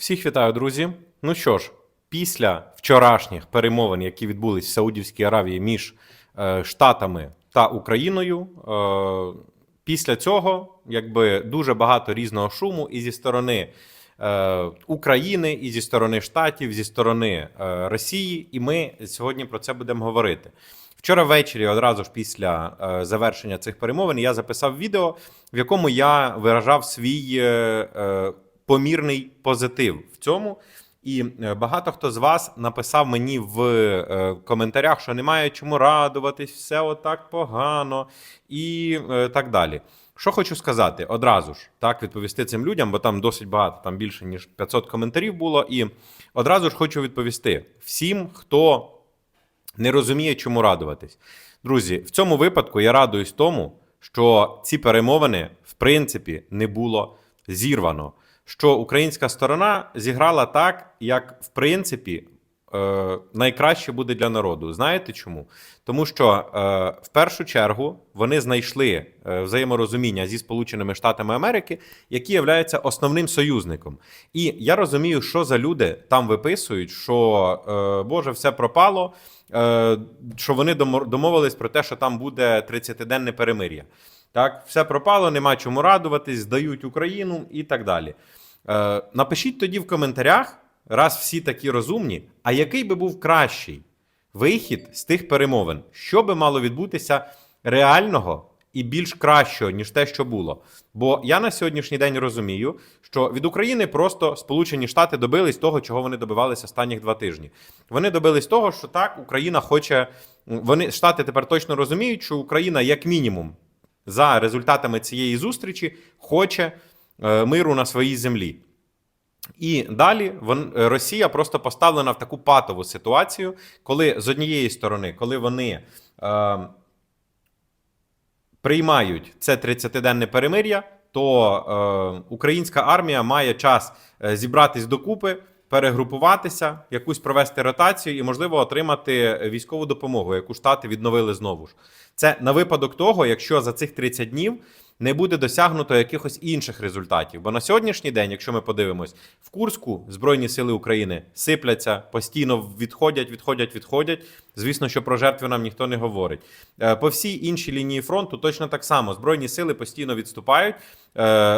Всіх вітаю, друзі. Ну що ж, після вчорашніх перемовин, які відбулись в Саудівській Аравії між е, Штатами та Україною, е, після цього якби дуже багато різного шуму і зі сторони е, України, і зі сторони Штатів, зі сторони е, Росії. І ми сьогодні про це будемо говорити. Вчора ввечері, одразу ж після е, завершення цих перемовин, я записав відео, в якому я виражав свій е, е, помірний позитив в цьому. І е, багато хто з вас написав мені в е, коментарях, що немає чому радуватись, все отак погано і е, так далі. Що хочу сказати одразу ж так відповісти цим людям, бо там досить багато, там більше ніж 500 коментарів було. І одразу ж хочу відповісти всім, хто не розуміє, чому радуватись. Друзі, в цьому випадку я радуюсь тому, що ці перемовини в принципі не було зірвано. Що українська сторона зіграла так, як в принципі е, найкраще буде для народу. Знаєте чому? Тому що е, в першу чергу вони знайшли е, взаєморозуміння зі Сполученими Штатами Америки, які являються основним союзником. І я розумію, що за люди там виписують, що Боже, все пропало. Що вони домо- домовились про те, що там буде 30-денне перемир'я. Так, все пропало, нема чому радуватись, здають Україну і так далі. Е, напишіть тоді в коментарях, раз всі такі розумні, а який би був кращий вихід з тих перемовин? Що би мало відбутися реального і більш кращого, ніж те, що було? Бо я на сьогоднішній день розумію, що від України просто Сполучені Штати добились того, чого вони добивалися останніх два тижні. Вони добились того, що так Україна хоче. Вони Штати тепер точно розуміють, що Україна, як мінімум, за результатами цієї зустрічі хоче миру на своїй землі. І далі е, Росія просто поставлена в таку патову ситуацію, коли з однієї сторони, коли вони е, приймають це 30-денне перемир'я, то е, українська армія має час е, зібратись докупи, перегрупуватися, якусь провести ротацію і, можливо, отримати військову допомогу, яку штати відновили знову ж. Це на випадок того, якщо за цих 30 днів не буде досягнуто якихось інших результатів. Бо на сьогоднішній день, якщо ми подивимось, в Курську Збройні сили України сипляться, постійно відходять, відходять, відходять. Звісно, що про жертви нам ніхто не говорить. Е, По всій іншій лінії фронту точно так само. Збройні сили постійно відступають, е,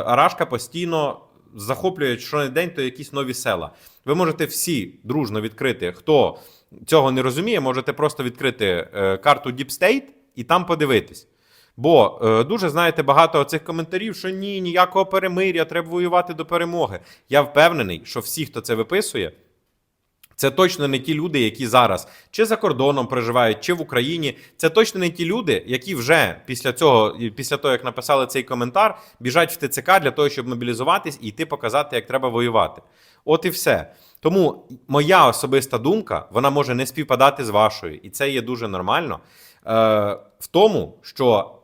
Рашка постійно захоплює щонедень то якісь нові села. Ви можете всі дружно відкрити, хто цього не розуміє, можете просто відкрити е, карту Deep State і там подивитись. Бо е, дуже знаєте багато цих коментарів, що ні, ніякого перемиря, треба воювати до перемоги. Я впевнений, що всі, хто це виписує, це точно не ті люди, які зараз чи за кордоном проживають, чи в Україні. Це точно не ті люди, які вже після цього, після того, як написали цей коментар, біжать в ТЦК для того, щоб мобілізуватись і йти показати, як треба воювати. От і все. Тому моя особиста думка, вона може не співпадати з вашою, і це є дуже нормально. Е, в тому, що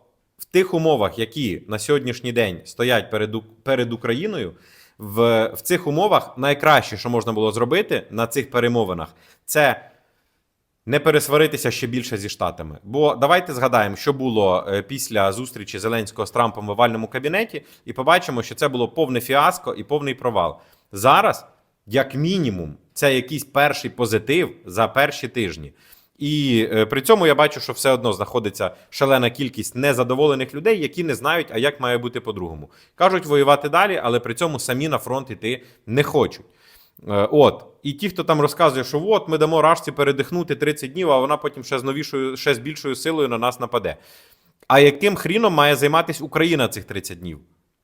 тих умовах, які на сьогоднішній день стоять перед, перед Україною, в, в цих умовах найкраще, що можна було зробити на цих перемовинах, це не пересваритися ще більше зі штатами. Бо давайте згадаємо, що було е, після зустрічі Зеленського з Трампом в овальному кабінеті, і побачимо, що це було повне фіаско і повний провал. Зараз, як мінімум, це якийсь перший позитив за перші тижні. І е, при цьому я бачу, що все одно знаходиться шалена кількість незадоволених людей, які не знають, а як має бути по-другому. Кажуть воювати далі, але при цьому самі на фронт іти не хочуть. Е, От, і ті, хто там розказує, що от ми дамо рашці передихнути 30 днів, а вона потім ще з новішою, ще з більшою силою на нас нападе. А яким хріном має займатися Україна цих 30 днів?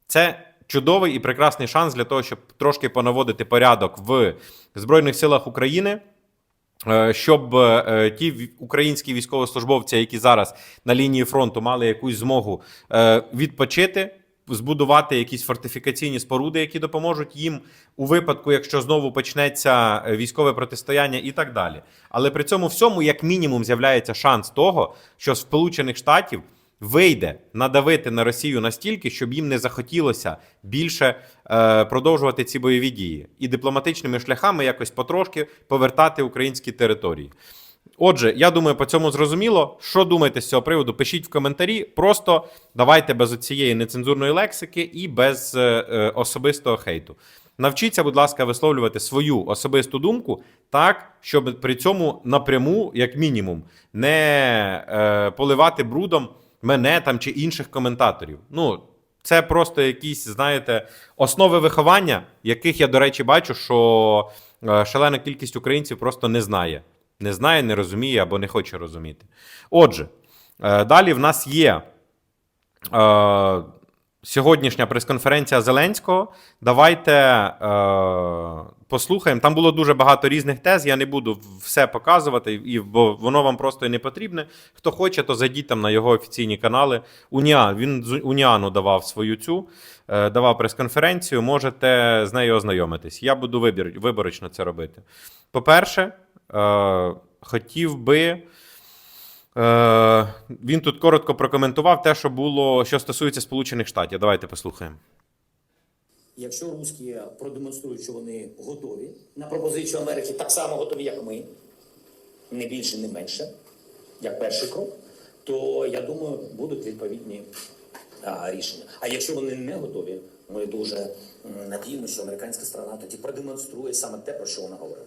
Це чудовий і прекрасний шанс для того, щоб трошки понаводити порядок в Збройних силах України. Е, Щоб е, ті українські військовослужбовці, які зараз на лінії фронту мали якусь змогу е, відпочити, збудувати якісь фортифікаційні споруди, які допоможуть їм у випадку, якщо знову почнеться е, військове протистояння і так далі. Але при цьому всьому, як мінімум, з'являється шанс того, що Сполучених Штатів вийде надавити на Росію настільки, щоб їм не захотілося більше е, продовжувати ці бойові дії і дипломатичними шляхами якось потрошки повертати українські території. Отже, я думаю, по цьому зрозуміло. Що думаєте з цього приводу? Пишіть в коментарі. Просто давайте без цієї нецензурної лексики і без е, е, особистого хейту. Навчіться, будь ласка, висловлювати свою особисту думку так, щоб при цьому напряму, як мінімум, не е, поливати брудом мене там чи інших коментаторів. Ну, це просто якісь, знаєте, основи виховання, яких я, до речі, бачу, що е, шалена кількість українців просто не знає. Не знає, не розуміє або не хоче розуміти. Отже, е, далі в нас є е, сьогоднішня прес-конференція Зеленського. Давайте е, послухаємо. Там було дуже багато різних тез. Я не буду все показувати, і, бо воно вам просто і не потрібне. Хто хоче, то зайдіть там на його офіційні канали. Уніан, він з Уніану давав свою цю, е, давав прес-конференцію. Можете з нею ознайомитись. Я буду вибір, виборочно це робити. По-перше, е, хотів би. Е, він тут коротко прокоментував те, що було, що стосується Сполучених Штатів. Давайте послухаємо. Якщо русські продемонструють, що вони готові на пропозицію Америки, так само готові, як ми, не більше, не менше, як перший крок, то я думаю, будуть відповідні а, рішення. А якщо вони не готові, ми дуже надіємося, що американська сторона тоді продемонструє саме те, про що вона говорила.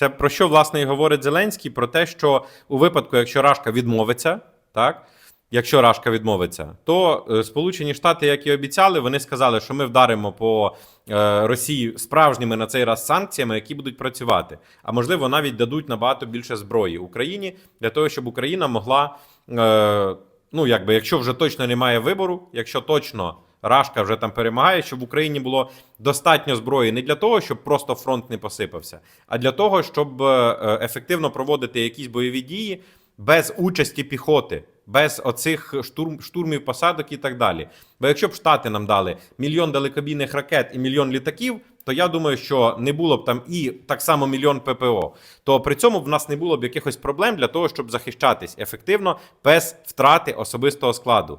Це про що власне і говорить Зеленський? Про те, що у випадку, якщо Рашка відмовиться, так. Якщо Рашка відмовиться, то е, Сполучені Штати, як і обіцяли, вони сказали, що ми вдаримо по е, Росії справжніми на цей раз санкціями, які будуть працювати. А можливо, навіть дадуть набагато більше зброї Україні для того, щоб Україна могла, е, ну якби, якщо вже точно немає вибору, якщо точно Рашка вже там перемагає, щоб в Україні було достатньо зброї не для того, щоб просто фронт не посипався, а для того, щоб е, ефективно проводити якісь бойові дії без участі піхоти, без оцих штурм, штурмів посадок і так далі. Бо якщо б Штати нам дали мільйон далекобійних ракет і мільйон літаків, то я думаю, що не було б там і так само мільйон ППО. То при цьому в нас не було б якихось проблем для того, щоб захищатись ефективно без втрати особистого складу.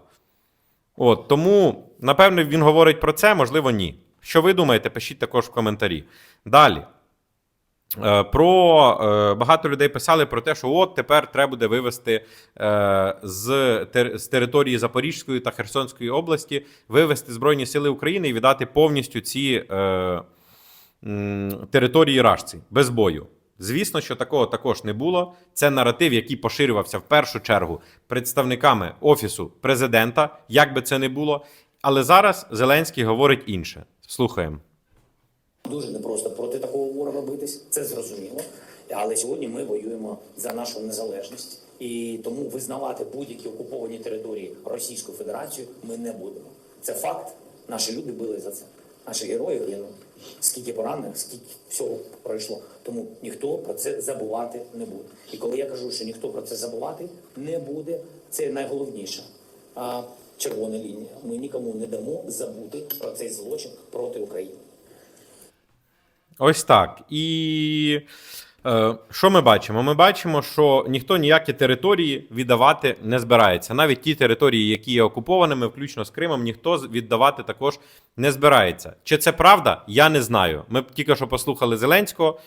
От тому, напевно, він говорить про це, можливо, ні. Що ви думаєте, пишіть також в коментарі. Далі. Е, Про е, багато людей писали про те, що от тепер треба буде вивести е, з, з території Запорізької та Херсонської області, вивести Збройні Сили України і віддати повністю ці території рашці без бою. Звісно, що такого також не було. Це наратив, який поширювався в першу чергу представниками офісу президента, як би це не було. Але зараз Зеленський говорить інше. Слухаємо. Дуже непросто проти такого ворога битись, це зрозуміло. Але сьогодні ми воюємо за нашу незалежність. І тому визнавати будь-які окуповані території Російською Федерацією ми не будемо. Це факт. Наші люди били за це. Наші герої гинули. Скільки поранених, скільки всього пройшло. Тому ніхто про це забувати не буде. І коли я кажу, що ніхто про це забувати не буде, це найголовніше. Червона лінія. Ми нікому не дамо забути про цей злочин проти України. Ось так. І е, що ми бачимо? Ми бачимо, що ніхто ніякі території віддавати не збирається. Навіть ті території, які є окупованими, включно з Кримом, ніхто віддавати також не збирається. Чи це правда? Я не знаю. Ми тільки що послухали Зеленського,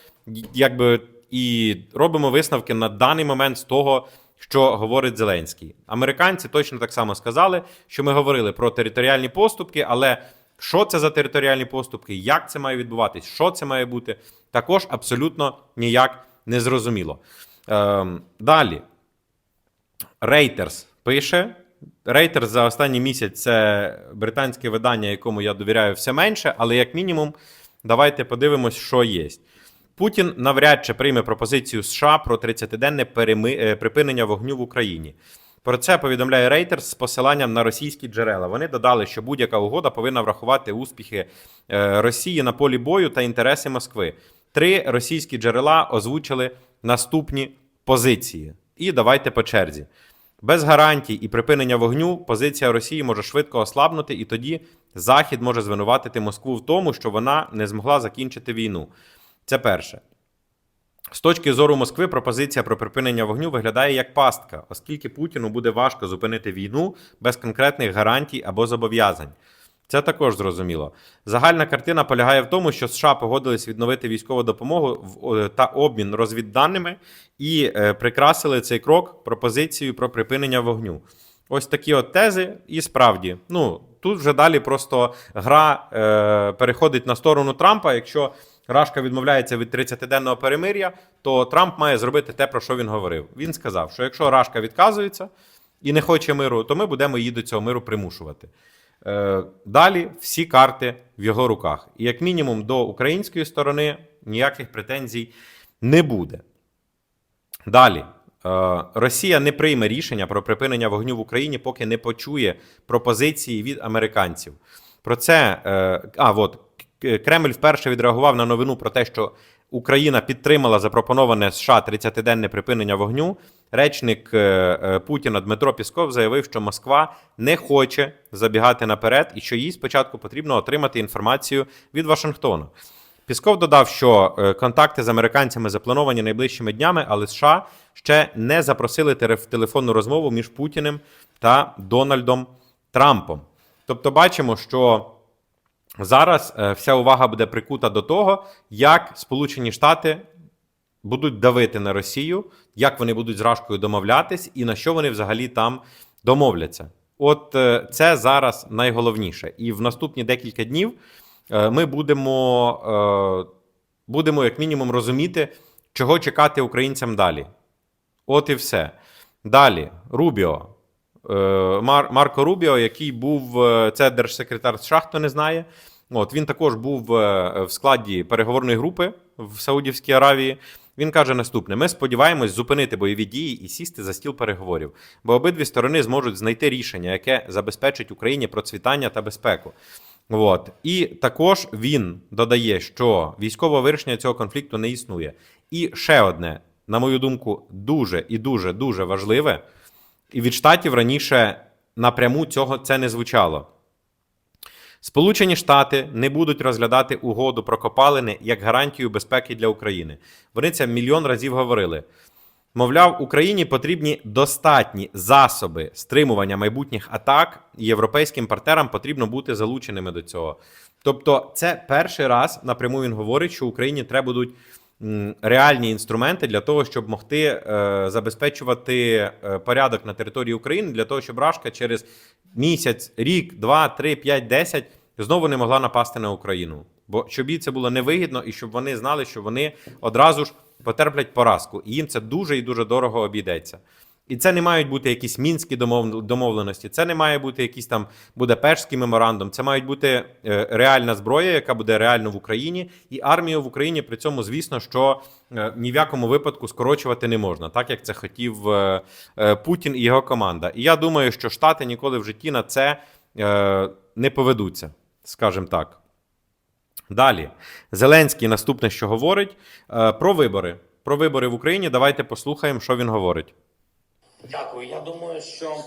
якби і робимо висновки на даний момент з того. Що говорить Зеленський? Американці точно так само сказали, що ми говорили про територіальні поступки, але що це за територіальні поступки, як це має відбуватись, що це має бути, також абсолютно ніяк не зрозуміло. Ем, далі. Reuters пише. Reuters за останній місяць це британське видання, якому я довіряю все менше, але як мінімум, давайте подивимось, що є. Путін навряд чи прийме пропозицію США про 30-денне переми... е, припинення вогню в Україні. Про це повідомляє Reuters з посиланням на російські джерела. Вони додали, що будь-яка угода повинна врахувати успіхи е, Росії на полі бою та інтереси Москви. Три російські джерела озвучили наступні позиції. І давайте по черзі. Без гарантій і припинення вогню позиція Росії може швидко ослабнути, і тоді Захід може звинуватити Москву в тому, що вона не змогла закінчити війну. Це перше. З точки зору Москви, пропозиція про припинення вогню виглядає як пастка, оскільки Путіну буде важко зупинити війну без конкретних гарантій або зобов'язань. Це також зрозуміло. Загальна картина полягає в тому, що США погодились відновити військову допомогу та обмін розвідданими і е, прикрасили цей крок пропозицією про припинення вогню. Ось такі от тези, і справді, ну тут вже далі просто гра е, переходить на сторону Трампа. Якщо Рашка відмовляється від 30-денного перемир'я, то Трамп має зробити те, про що він говорив. Він сказав, що якщо Рашка відказується і не хоче миру, то ми будемо її до цього миру примушувати. Е, Далі всі карти в його руках. І як мінімум до української сторони ніяких претензій не буде. Далі. Е, Росія не прийме рішення про припинення вогню в Україні, поки не почує пропозиції від американців. Про це е, а от Кремль вперше відреагував на новину про те, що Україна підтримала запропоноване США 30-денне припинення вогню. Речник е, е, Путіна Дмитро Пісков заявив, що Москва не хоче забігати наперед і що їй спочатку потрібно отримати інформацію від Вашингтона. Пісков додав, що е, контакти з американцями заплановані найближчими днями, але США ще не запросили телефонну розмову між Путіним та Дональдом Трампом. Тобто, бачимо, що зараз е, вся увага буде прикута до того, як Сполучені Штати будуть давити на Росію, як вони будуть з Рашкою домовлятись, і на що вони взагалі там домовляться. От е, це зараз найголовніше. І в наступні декілька днів е, ми будемо, будемо як мінімум розуміти, чого чекати українцям далі. От і все. Далі, Рубіо. Е, Мар- Марко Рубіо, який був е, це держсекретар США, хто не знає. От він також був е, в складі переговорної групи в Саудівській Аравії. Він каже наступне: ми сподіваємось зупинити бойові дії і сісти за стіл переговорів, бо обидві сторони зможуть знайти рішення, яке забезпечить Україні процвітання та безпеку. От. І також він додає, що військове вирішення цього конфлікту не існує. І ще одне, на мою думку, дуже і дуже дуже важливе. І від штатів раніше напряму цього це не звучало. Сполучені Штати не будуть розглядати угоду про копалини як гарантію безпеки для України. Вони це мільйон разів говорили. Мовляв, Україні потрібні достатні засоби стримування майбутніх атак, і європейським партнерам потрібно бути залученими до цього. Тобто, це перший раз напряму він говорить, що Україні треба будуть реальні інструменти для того, щоб могти е, забезпечувати е, порядок на території України, для того, щоб Рашка через місяць, рік, два, три, п'ять, десять знову не могла напасти на Україну. Бо щоб їй це було невигідно, і щоб вони знали, що вони одразу ж потерплять поразку, і їм це дуже і дуже дорого обійдеться. І це не мають бути якісь мінські домовленості, це не має бути якийсь там Будапештський меморандум. Це мають бути е, реальна зброя, яка буде реально в Україні, і армію в Україні при цьому, звісно, що е, ні в якому випадку скорочувати не можна, так як це хотів е, Путін і його команда. І я думаю, що Штати ніколи в житті на це не поведуться, скажімо так. Далі, Зеленський наступне, що говорить про вибори. Про вибори в Україні. Давайте послухаємо, що він говорить. Дякую. Я думаю, що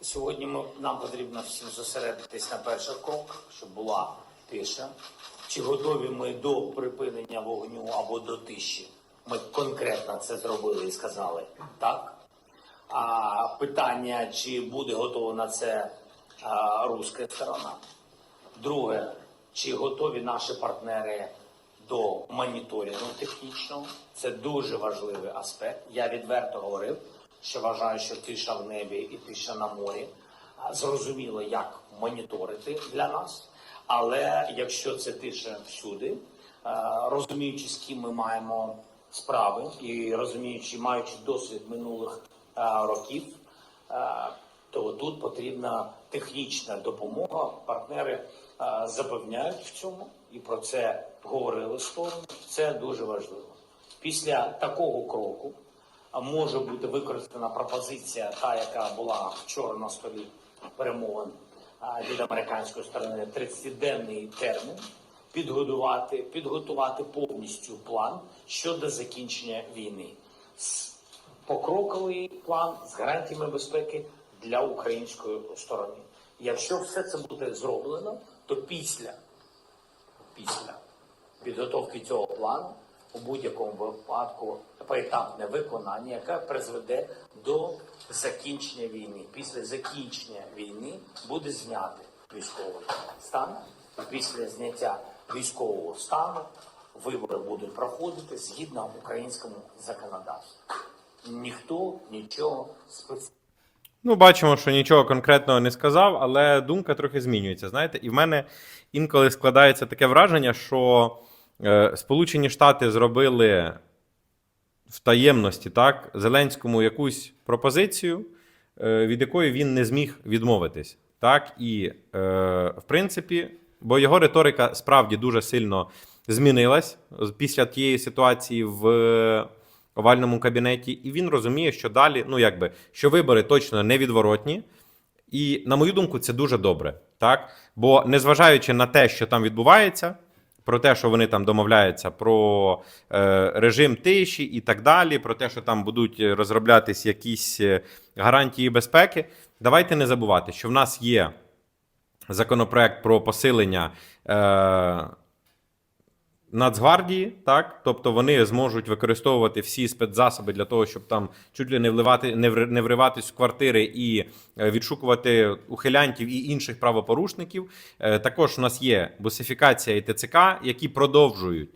сьогодні ми, нам потрібно всім зосередитись на перший крок, щоб була тиша. Чи готові ми до припинення вогню або до тиші? Ми конкретно це зробили і сказали так. А питання, чи буде готова на це а, руська сторона? Друге, чи готові наші партнери до моніторингу технічного? Це дуже важливий аспект. Я відверто говорив, що вважаю, що тиша в небі і тиша на морі зрозуміло, як моніторити для нас. Але якщо це тиша всюди, розуміючи, з ким ми маємо справи, і розуміючи, маючи досвід минулих років, то тут потрібна технічна допомога. Партнери запевняють в цьому і про це говорили сторони. Це дуже важливо. Після такого кроку може бути використана пропозиція, та яка була вчора на столі перемовин від американської сторони, 30-денний термін. Підготувати, підготувати повністю план щодо закінчення війни. Покроковий план з гарантіями безпеки для української сторони. Якщо все це буде зроблено, то після, після підготовки цього плану у будь-якому випадку поетапне виконання, яке призведе до закінчення війни. Після закінчення війни буде знятий військовий стан. Після зняття військового стану вибори будуть проходити згідно українському законодавству. Ніхто нічого спеціального. Ну, бачимо, що нічого конкретного не сказав, але думка трохи змінюється. Знаєте, і в мене інколи складається таке враження, що Сполучені Штати зробили в таємності так, Зеленському якусь пропозицію, е, від якої він не зміг відмовитись. Так, і, е, в принципі, бо його риторика справді дуже сильно змінилась після тієї ситуації в е, овальному кабінеті, і він розуміє, що далі, ну якби, що вибори точно невідворотні. І, на мою думку, це дуже добре. Так? Бо незважаючи на те, що там відбувається, про те, що вони там домовляються про е, режим тиші і так далі, про те, що там будуть розроблятись якісь е, гарантії безпеки, давайте не забувати, що в нас є законопроект про посилення. Е, Нацгвардії, так, тобто вони зможуть використовувати всі спецзасоби для того, щоб там чуть ли не вливати, не ври- не вриватись в квартири і е, відшукувати ухилянтів і інших правопорушників. Е, Також у нас є бусифікація і ТЦК, які продовжують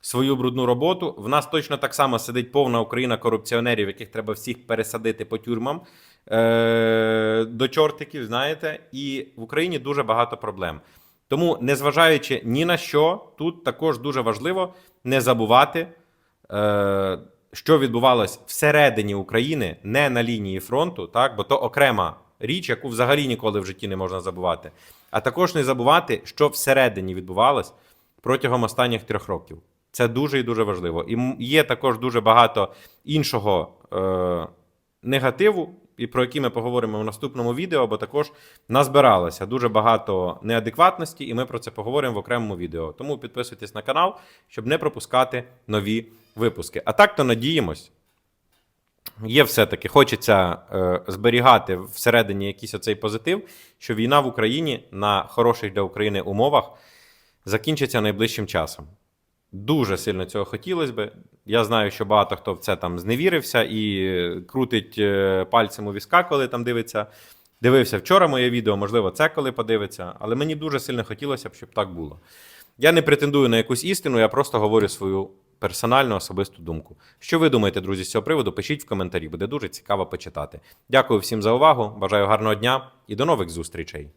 свою брудну роботу. В нас точно так само сидить повна Україна корупціонерів, яких треба всіх пересадити по тюрмам е- до чортиків, знаєте, і в Україні дуже багато проблем. Тому, незважаючи ні на що, тут також дуже важливо не забувати, е- що відбувалось всередині України, не на лінії фронту, так, бо то окрема річ, яку взагалі ніколи в житті не можна забувати. А також не забувати, що всередині відбувалось протягом останніх трьох років. Це дуже і дуже важливо. І є також дуже багато іншого е- негативу, і про який ми поговоримо в наступному відео, бо також назбиралося дуже багато неадекватності, і ми про це поговоримо в окремому відео. Тому підписуйтесь на канал, щоб не пропускати нові випуски. А так то надіємось. Є все-таки, хочеться е, зберігати всередині якийсь оцей позитив, що війна в Україні на хороших для України умовах закінчиться найближчим часом. Дуже сильно цього хотілося би. Я знаю, що багато хто в це там зневірився і крутить е, пальцем у візка, коли там дивиться. Дивився вчора моє відео, можливо, це коли подивиться, але мені дуже сильно хотілося б, щоб так було. Я не претендую на якусь істину, я просто говорю свою персональну особисту думку. Що ви думаєте, друзі, з цього приводу? Пишіть в коментарі, буде дуже цікаво почитати. Дякую всім за увагу. Бажаю гарного дня і до нових зустрічей.